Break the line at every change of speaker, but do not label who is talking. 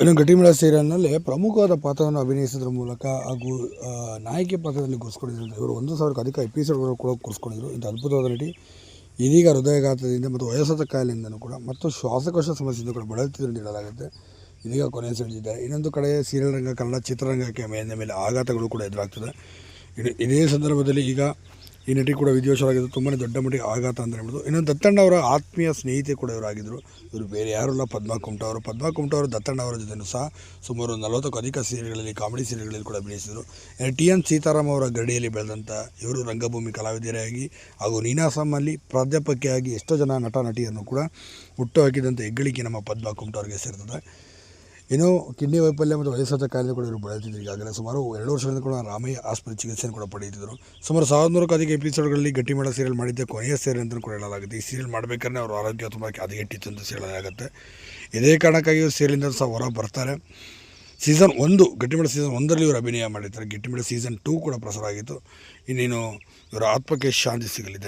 ಇನ್ನು ಗಟ್ಟಿಮೇಳ ಸೀರಿಯಲ್ನಲ್ಲಿ ಪ್ರಮುಖವಾದ ಪಾತ್ರವನ್ನು ಅಭಿನಯಿಸೋದ್ರ ಮೂಲಕ ಹಾಗೂ ನಾಯಕಿ ಪಾತ್ರದಲ್ಲಿ ಗುರ್ಸ್ಕೊಂಡಿದ್ರು ಇವರು ಒಂದು ಸಾವಿರಕ್ಕೂ ಅಧಿಕ ಎಪಿಸೋಡ್ಗಳು ಕೂಡ ಕೂರಿಸ್ಕೊಂಡಿದ್ರು ಇದು ಅದ್ಭುತವಾದ ನಟಿ ಇದೀಗ ಹೃದಯಘಾತದಿಂದ ಮತ್ತು ವಯಸ್ಸಾದ ಕಾಯಿಲೆಯಿಂದಲೂ ಕೂಡ ಮತ್ತು ಶ್ವಾಸಕೋಶ ಸಮಸ್ಯೆಯಿಂದ ಕೂಡ ಬಳಲ್ತಿದ್ರು ನೀಡಲಾಗುತ್ತೆ ಇದೀಗ ಕೊನೆ ಸೆಳೆದಿದ್ದಾರೆ ಇನ್ನೊಂದು ಕಡೆ ಸೀರಿಯಲ್ ರಂಗ ಕನ್ನಡ ಚಿತ್ರರಂಗಕ್ಕೆ ಮೇಲಿನ ಮೇಲೆ ಆಘಾತಗಳು ಕೂಡ ಎದುರಾಗ್ತದೆ. ಇದೇ ಸಂದರ್ಭದಲ್ಲಿ ಈಗ ಈ ನಟಿ ಕೂಡ ವಿದ್ವೇಷರಾಗಿದ್ದು ತುಂಬಾ ದೊಡ್ಡ ಮಟ್ಟಿಗೆ ಆಘಾತ ಅಂತ ಹೇಳ್ಬೋದು. ಇನ್ನು ದತ್ತಣ್ಣ ಅವರ ಆತ್ಮೀಯ ಸ್ನೇಹಿತೆ ಕೂಡ ಇವರಾಗಿದ್ದರು ಇವರು ಬೇರೆ ಯಾರಲ್ಲ ಪದ್ಮಾ ಕುಮಟ ಅವರು. ಪದ್ಮಾ ಕುಮಟ ಅವರು ದತ್ತಣ್ಣ ಅವರ ಜೊತೆನೂ ಸಹ ಸುಮಾರು ನಲವತ್ತಕ್ಕೂ ಅಧಿಕ ಸೀರೆಗಳಲ್ಲಿ ಕಾಮಿಡಿ ಸೀರೆಗಳಲ್ಲಿ ಕೂಡ ಅಭಿನಯಿಸಿದರು ಇನ್ನು ಟಿ ಎನ್ ಸೀತಾರಾಮ್ ಅವರ ಗಡಿಯಲ್ಲಿ ಬೆಳೆದಂಥ ಇವರು ರಂಗಭೂಮಿ ಕಲಾವಿದರಾಗಿ ಹಾಗೂ ನೀನಾಸಮ್ಮಲ್ಲಿ ಪ್ರಾಧ್ಯಾಪಕಿಯಾಗಿ ಎಷ್ಟೋ ಜನ ನಟ ನಟಿಯನ್ನು ಕೂಡ ಹುಟ್ಟು ಹಾಕಿದಂಥ ಹೆಗ್ಗಳಿಕೆ ನಮ್ಮ ಪದ್ಮಾ ಕುಮಟ ಅವರಿಗೆ ಸೇರ್ತದೆ. ಇನ್ನು ಕಿಡ್ನಿ ವೈಫಲ್ಯ ಮತ್ತು ವಯಸ್ಸಾದ ಕಾಯಿಲೆ ಕೂಡ ಇವರು ಬಳಲ್ತಿದ್ರು. ಈಗಾಗಲೇ ಸುಮಾರು ಎರಡು ವರ್ಷಗಳಿಂದ ಕೂಡ ರಾಮಯ್ಯ ಆಸ್ಪತ್ರೆ ಚಿಕಿತ್ಸೆಯನ್ನು ಕೂಡ ಪಡೆಯುತ್ತಿದ್ದರು ಸುಮಾರು ಸಾವಿರದ ನೂರಕ್ಕೂ ಅಧಿಕ ಎಪಿಸೋಡ್ಗಳಲ್ಲಿ ಗಟ್ಟಿಮೇಳ ಸೀರಿಯಲ್ ಮಾಡಿದ್ದೆ. ಕೊನೆಯ ಸೀರಿಯಲ್ ಅಂತ ಕೂಡ ಹೇಳಲಾಗುತ್ತೆ. ಈ ಸೀರಿಯಲ್ ಮಾಡಬೇಕಾದ್ರೆ ಅವರು ಆರೋಗ್ಯ ತುಂಬ ಹದಗೆಟ್ಟಿತ್ತು ಅಂತ ಹೇಳಲಾಗುತ್ತೆ. ಇದೇ ಕಾರಣಕ್ಕಾಗಿ ಸೀರಿಯಲಿಂದ ಸಹ ಹೊರ ಬರ್ತಾರೆ. ಸೀಸನ್ ಒಂದು ಗಟ್ಟಿಮೇಳ ಸೀಸನ್ ಒಂದರಲ್ಲಿ ಇವರು ಅಭಿನಯ ಮಾಡಿದ್ದಾರೆ ಗಟ್ಟಿಮೇಳ ಸೀಸನ್ ಟೂ ಕೂಡ ಪ್ರಸಾರ ಆಗಿತ್ತು. ಇನ್ನೇನು ಇವರ ಆತ್ಮಕ್ಕೆ ಶಾಂತಿ ಸಿಗಲಿದೆ.